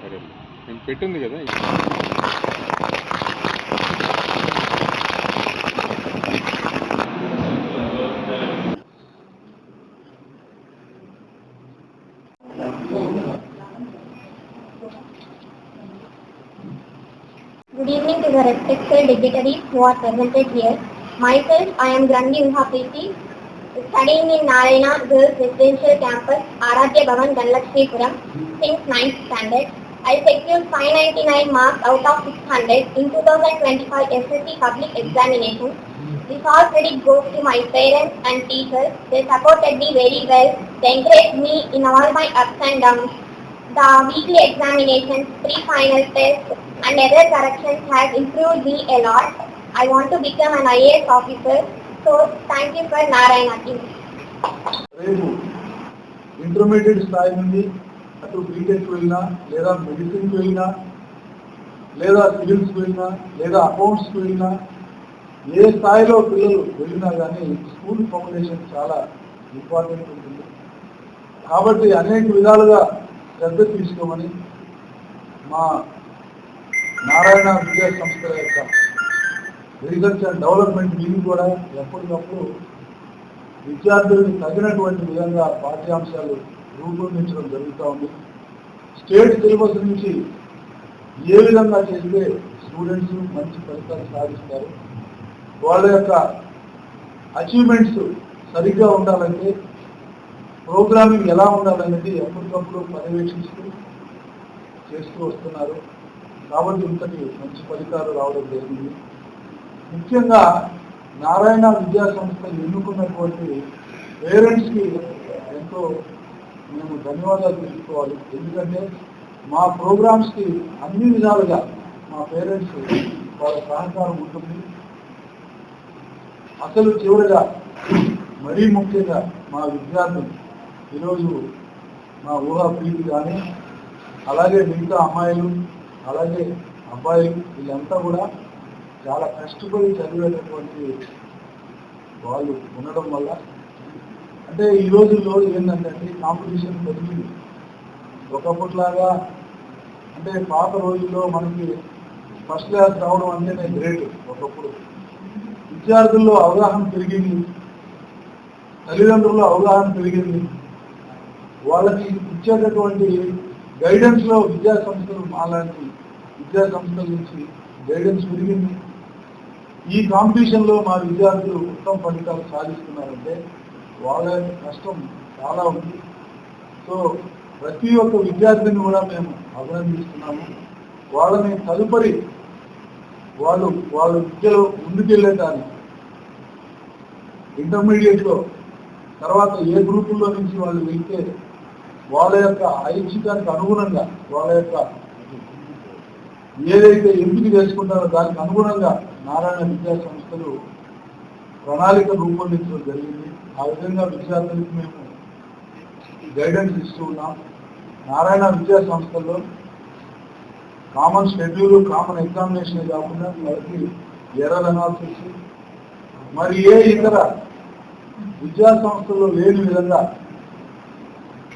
సరే నేను పెట్టింది కదా Good evening to the respected dignitaries who are presented here. Myself, I am Grandi Uhapriti, studying in Narayana Girls Residential Campus, Aradhya Bhavan, Dhanlakshmipuram, since 9th standard. I secured 599 marks out of 600 in 2025 SSC public examination. This all credit goes to my parents and teachers. They supported me very well. They encouraged me in all my ups and downs. The weekly examinations, pre-final tests, and error corrections have improved me a lot. I want to become an IAS officer. So రేపు intermediate స్థాయి నుండి అటు BTech వెళ్ళినా లేదా మెడిసిన్కి వెళ్ళినా లేదా సివిల్స్కి వెళ్ళినా లేదా అకౌంట్స్కి వెళ్ళినా ఏ స్థాయిలో పిల్లలు వెళ్ళినా కానీ స్కూల్ ఫౌండేషన్ చాలా ఇంపార్టెంట్ ఉంటుంది. కాబట్టి అనేక విధాలుగా శ్రద్ధ తీసుకోమని మా నారాయణ విద్యా సంస్థల యొక్క అగ్రికల్చర్ డెవలప్మెంట్ మీరు కూడా ఎప్పటికప్పుడు విద్యార్థులకు తగినటువంటి విధంగా పాఠ్యాంశాలు రూపొందించడం జరుగుతూ ఉంది. స్టేట్ సిలబస్ నుంచి ఏ విధంగా చేస్తే స్టూడెంట్స్ మంచి ఫలితాలు సాధిస్తారు? వాళ్ళ యొక్క అచీవ్మెంట్స్ సరిగ్గా ఉండాలంటే ప్రోగ్రామింగ్ ఎలా ఉండాలనేది ఎప్పటికప్పుడు పర్యవేక్షిస్తూ చేస్తూ వస్తున్నారు. కాబట్టి ఇంతటి మంచి ఫలితాలు రావడం జరిగింది. ముఖ్యంగా నారాయణ విద్యా సంస్థను ఎన్నుకున్నటువంటి పేరెంట్స్కి ఎంతో మేము ధన్యవాదాలు తెలుసుకోవాలి. ఎందుకంటే మా ప్రోగ్రామ్స్కి అన్ని విధాలుగా మా పేరెంట్స్ వాళ్ళ సహకారం ఉంటుంది. అసలు చివరిగా మరీ ముఖ్యంగా మా విద్యార్థులు ఈరోజు మా ఊహా ప్రీతి కానీ అలాగే మిగతా అమ్మాయిలు అలాగే అబ్బాయిలు వీళ్ళంతా కూడా చాలా కష్టపడి చదివేటటువంటి వాళ్ళు ఉండడం వల్ల అంటే ఈ రోజుల్లో ఏంటంటే కాంపిటీషన్ పెరిగింది. ఒకప్పటిలాగా అంటే పాత రోజుల్లో మనకి ఫస్ట్ క్లాస్ రావడం అంటేనే గ్రేట్ ఒకప్పుడు. విద్యార్థుల్లో అవగాహన పెరిగింది. తల్లిదండ్రుల్లో అవగాహన పెరిగింది. వాళ్ళకి ఇచ్చేటటువంటి గైడెన్స్లో విద్యాసంస్థలు మాలాంటి విద్యాసంస్థల నుంచి గైడెన్స్ పెరిగింది. ఈ కాంపిటీషన్లో మా విద్యార్థులు ఉత్తమ ఫలితాలు సాధిస్తున్నారంటే వాళ్ళ యొక్క కష్టం చాలా ఉంది. సో ప్రతి ఒక్క విద్యార్థిని కూడా మేము అభినందిస్తున్నాము. వాళ్ళని తదుపరి వాళ్ళు వాళ్ళ విద్యలో ముందుకెళ్ళే దాన్ని ఇంటర్మీడియట్లో తర్వాత ఏ గ్రూపుల్లో నుంచి వాళ్ళు వెళ్తే వాళ్ళ యొక్క ఐచ్ఛికానికి అనుగుణంగా వాళ్ళ యొక్క ఏదైతే ఎంపిక చేసుకుంటారో దానికి అనుగుణంగా నారాయణ విద్యా సంస్థలు ప్రణాళిక రూపొందించడం జరిగింది. ఆ విధంగా విద్యార్థులకు మేము గైడెన్స్ ఇస్తూ ఉన్నాం. నారాయణ విద్యా సంస్థల్లో కామన్ షెడ్యూల్ కామన్ ఎగ్జామినేషన్ కాకుండా వారికి ఎరల్ అనాలిసిస్ మరి ఏ ఇతర విద్యా సంస్థల్లో లేని విధంగా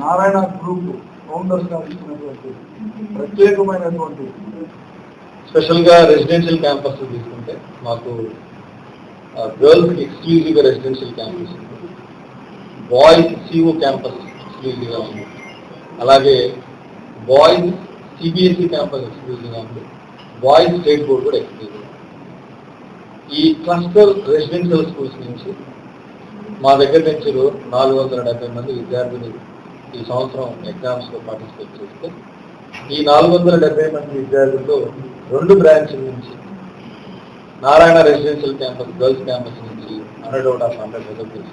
నారాయణ గ్రూప్ ఫౌండర్స్గా ఇచ్చినటువంటి ప్రత్యేకమైనటువంటి స్పెషల్గా రెసిడెన్షియల్ క్యాంపస్ తీసుకుంటే మాకు గర్ల్స్కి ఎక్స్క్లూజివ్గా residential campus boys CO campus ఎక్స్క్లూజివ్గా ఉంది. అలాగే బాయ్స్ సిబిఎస్ఈ క్యాంపస్ ఎక్స్క్లూజివ్గా ఉంది. బాయ్స్ స్టేట్ బోర్డ్ కూడా ఎక్స్క్లూజివ్ ఈ క్లస్టర్ రెసిడెన్షియల్ స్కూల్స్ నుంచి మా దగ్గర నుంచి నాలుగు వందల డెబ్బై మంది విద్యార్థులు ఈ సంవత్సరం ఎగ్జామ్స్లో పార్టిసిపేట్ చేస్తే ఈ నాలుగు వందల డెబ్బై మంది విద్యార్థుల్లో రెండు బ్రాంచ్ల నుంచి Narayana residential campus girls campus నుంచి hundred out of hundred result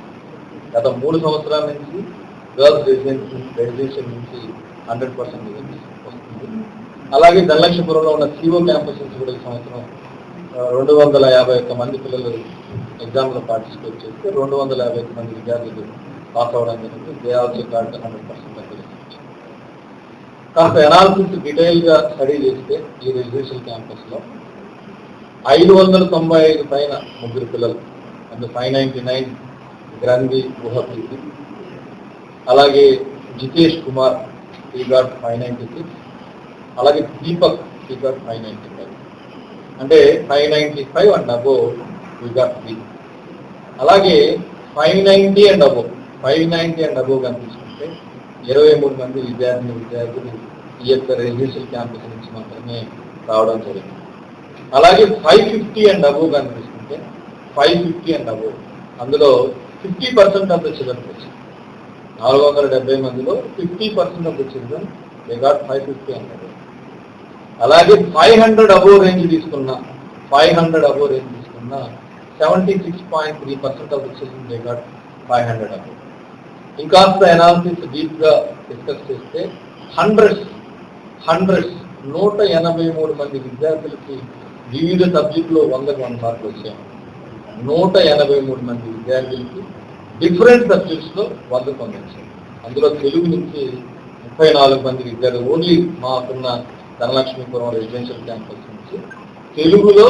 గత మూడు సంవత్సరాల నుంచి గర్ల్స్ రెసిడెన్షియల్ రెసిడెన్షియల్ నుంచి హండ్రెడ్ పర్సెంట్ రిజల్ట్ వస్తుంది. అలాగే ధనలక్ష్మీపురంలో ఉన్న సిఓ క్యాంపస్ నుంచి కూడా ఈ సంవత్సరం రెండు వందల యాభై ఒక్క మంది పిల్లలు ఎగ్జామ్లో పార్టిసిపేట్ చేస్తే రెండు వందల యాభై ఒక్క మంది విద్యార్థులు పాస్ అవ్వడం జరిగింది. They also got hundred percent. కాస్త ఎనాలిసిస్ డీటెయిల్గా స్టడీ చేస్తే ఈ రెసిడెన్షియల్ క్యాంపస్లో ఐదు వందల తొంభై ఐదు పైన ముగ్గురు పిల్లలు అంటే ఫైవ్ నైన్టీ నైన్ గ్రంథి ఊహప్రీతి అలాగే జితేష్ కుమార్ ఈ గాట్ ఫైవ్ నైన్టీ సిక్స్ అలాగే Deepak figure five ninety five. అంటే five ninety five and above got three. అలాగే five ninety and above five ninety and above కనిపిస్తుంటే ఇరవై మూడు మంది విద్యార్థిని విద్యార్థులు ఈ యొక్క రెసిడెన్షియల్ క్యాంపస్ నుంచి మాత్రమే రావడం జరిగింది. అలాగే ఫైవ్ ఫిఫ్టీ అండ్ అబో కనిపిస్తుంటే ఫైవ్ ఫిఫ్టీ అండ్ అబో అందులో fifty percent of the children వచ్చింది నాలుగు వందల డెబ్బై మందిలో fifty percent of the children they got five fifty and above అలాగే ఫైవ్ హండ్రెడ్ అబో రేంజ్ తీసుకున్న ఫైవ్ హండ్రెడ్ అబో రేంజ్ తీసుకున్న seventy six point three percent of the children they got five hundred above ఇంకాస్త analysis డీప్గా discuss చేస్తే hundreds hundreds నూట ఎనభై మూడు మంది విద్యార్థులకి వివిధ సబ్జెక్టులో వందకు వంద మార్కులు వచ్చాయి. నూట ఎనభై మూడు మంది విద్యార్థులకి డిఫరెంట్ సబ్జెక్ట్స్లో వందకు వంద వచ్చాయి. అందులో తెలుగు నుంచి ముప్పై నాలుగు మంది విద్యార్థులు ఓన్లీ మాకున్న ధనలక్ష్మీపురం రెసిడెన్షియల్ క్యాంపస్ నుంచి తెలుగులో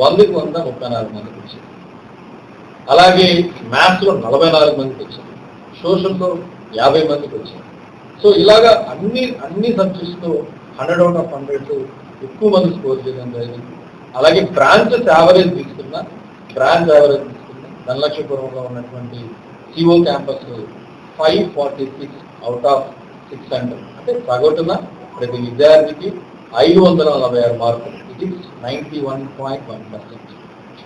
వందకు వంద ముప్పై నాలుగు మందికి వచ్చింది అలాగే మ్యాథ్స్లో నలభై నాలుగు మందికి వచ్చింది సోషల్లో యాభై మందికి వచ్చింది. సో ఇలాగా అన్ని అన్ని సబ్జెక్ట్స్లో హండ్రెడ్ అవుట్ ఆఫ్ హండ్రెడ్ ఎక్కువ మంది స్కోర్ చేయడం జరిగింది. అలాగే బ్రాంచెస్ యావరేజ్ తీసుకున్న బ్రాంచ్ యావరేజ్ తీసుకున్న ధనలక్ష్మీపురంలో ఉన్నటువంటి CO campus five forty six out of six hundred. అంటే సగటున ప్రతి విద్యార్థికి ఐదు వందల నలభై ఆరు మార్కులు. It is ninety one point one percent